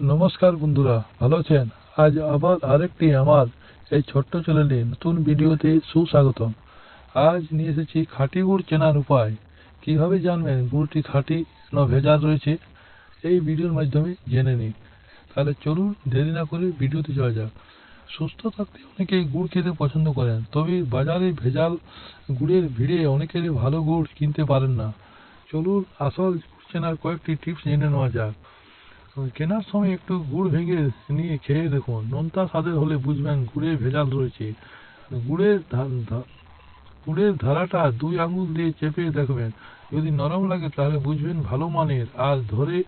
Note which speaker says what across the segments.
Speaker 1: নমস্কার বন্ধুরা, ভালো আছেন? আজ আবার আরেকটি আমার এই ছোট্ট চ্যানেলে নতুন ভিডিওতে সুস্বাগতম। আজ নিয়ে এসেছি খাঁটি গুড় চেনার উপায়। কীভাবে জানবেন গুড়টি খাঁটি না ভেজাল রয়েছে? এই ভিডিওর মাধ্যমে জেনে নিন। তাহলে চলুন দেরি না করে ভিডিওতে যাওয়া যাক। সুস্থ থাকতে অনেকেই গুড় খেতে পছন্দ করেন, তবে বাজারে ভেজাল গুড়ের ভিড়ে অনেকেরই ভালো গুড় কিনতে পারেন না। চলুন আসল চেনার কয়েকটি টিপস জেনে নেওয়া যাক। কেনার সময় একটু গুড় ভেঙে নিয়ে খেয়ে দেখুন। নোনতা স্বাদের হলে বুঝবেন গুড়ে ভেজাল রয়েছে। গুড়ের গুড়ের ধারাটা দুই আঙুল দিয়ে চেপে দেখবেন। যদি নরম লাগে তাহলে বুঝবেন ভালো মানের। আর ধরে,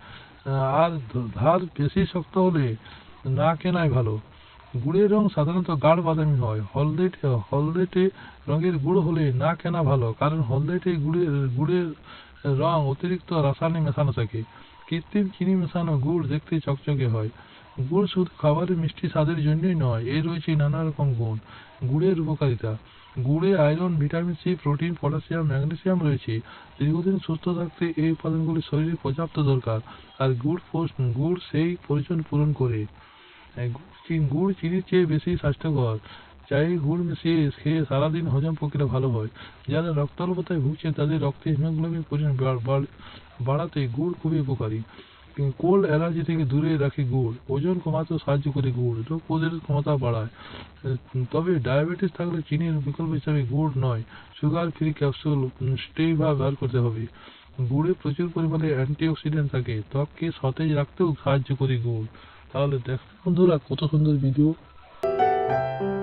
Speaker 1: আর ধার বেশি শক্ত হলে না কেনাই ভালো। গুড়ের রং সাধারণত গাঢ় বাদামি হয়। হলদেটে হলদেটে রঙের গুড় হলে না কেনা ভালো। কারণ হলদেটে গুড়ের গুড়ের রং অতিরিক্ত রাসায়নিক মেশানো থাকে। কৃত্রিম চিনি মেশানো গুড় দেখতে চকচকে হয়। গুড় শুধু খাবারের মিষ্টি স্বাদের জন্যই নয় এর রয়েছে নানা রকম গুণ। গুড়ের উপকারিতা। গুড়ে iron, vitamin C, protein, potassium, magnesium রয়েছে। দীর্ঘদিন সুস্থ থাকতে এই উপাদানগুলি শরীরে পর্যাপ্ত দরকার। আর গুড় গুড় সেই প্রয়োজন পূরণ করে। গুড় চিনির চেয়ে বেশি স্বাস্থ্যকর। চাই গুড় মিশিয়ে খেয়ে সারাদিন হজম প্রক্রিয়া ভালো হয়। যারা রক্তাল্পতায় ভুগছে, তাদের রক্তে হিমোগ্লোবিন পরিমাণ বাড়- বাড়- বাড়াতে গুড় খুবই উপকারী। কোল্ড অ্যালার্জি থেকে দূরে রাখে গুড়। ওজন কমাতেও সাহায্য করে গুড়। রোগ প্রতিরোধ ক্ষমতা বাড়ায়। তবে ডায়াবেটিস থাকলে চিনির বিকল্প হিসাবে গুড় নয়। সুগার ফ্রি ক্যাপসুল স্টে বা ব্যবহার করতে হবে। গুড়ে প্রচুর পরিমাণে অ্যান্টিঅক্সিডেন্ট থাকে। ত্বককে সতেজ রাখতেও সাহায্য করে গুড়। তাহলে দেখ বন্ধুরা কত সুন্দর ভিডিও